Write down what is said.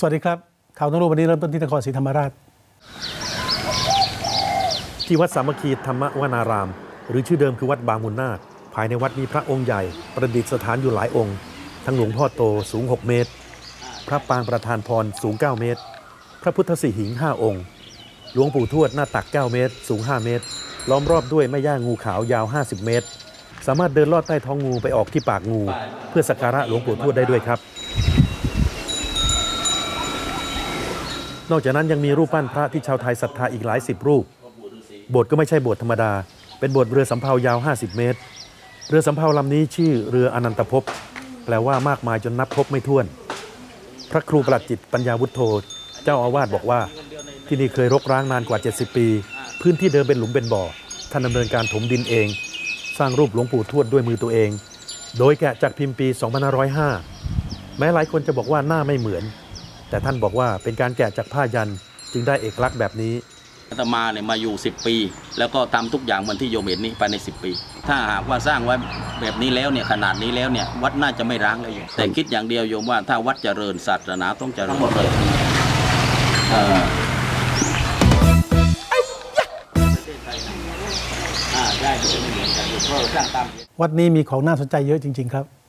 สวัสดีครับ ข่าวทั้งรู้วันนี้เริ่มต้นที่นครศรีธรรมราช ที่วัดสามัคคีธรรมวนาราม หรือชื่อเดิมคือวัดบางมุนนาค ภายในวัดมีพระองค์ใหญ่ประดิษฐานอยู่หลายองค์ ทั้งหลวงพ่อโตสูง 6 เมตร พระปางประธานพรสูง 9 เมตร พระพุทธสิหิง 5 องค์ หลวงปู่ทวดหน้าตัก 9 เมตร สูง 5 เมตร ล้อมรอบด้วยแม่ย่างูขาวยาว 50 เมตร สามารถเดินลอดใต้ท้องงูไปออกที่ปากงู เพื่อสักการะหลวงปู่ทวดได้ด้วยครับ นอกจากนั้นยังมีรูปปั้นพระที่ชาวไทยศรัทธาอีกหลายสิบรูป โบสถ์ก็ไม่ใช่โบสถ์ธรรมดา เป็นโบสถ์เรือสำเภายาว 50 เมตร เรือสำเภาลำนี้ชื่อเรืออนันตภพ แปลว่ามากมายจนนับพบไม่ถ้วน พระครูประหลัดจิตปัญญาวุฒโธ เจ้าอาวาสบอกว่า ที่นี่เคยรกร้างนานกว่า 70 ปี พื้นที่เดิมเป็นหลุมเป็นบ่อ ท่านดำเนินการถมดินเอง สร้างรูปหลวงปู่ทวดด้วยมือตัวเอง โดยแกะจากพิมพ์ปี 2505 แม้หลายคนจะบอกว่าหน้าไม่เหมือน แต่ท่านบอกว่าเป็นการแกะจากผ้ายันจึงได้เอกลักษณ์แบบนี้อาตมาเนี่ยมาอยู่ 10 ปี แล้วก็ทำทุกอย่างเหมือนที่โยมเห็นนี่ภายใน 10 ปี ถ้าหากว่าสร้างไว้แบบนี้แล้วเนี่ยขนาดนี้แล้วเนี่ยวัดน่าจะไม่ร้างแล้วโยมแต่คิดอย่างเดียวโยมว่าถ้าวัดเจริญศาสนาต้องเจริญทั้งหมดเลยเอ่ออ่าได้ก็จะไม่เหมือนกันโยมเพราะเราสร้างตามวัดนี้มีของน่าสนใจเยอะจริง ๆ ครับ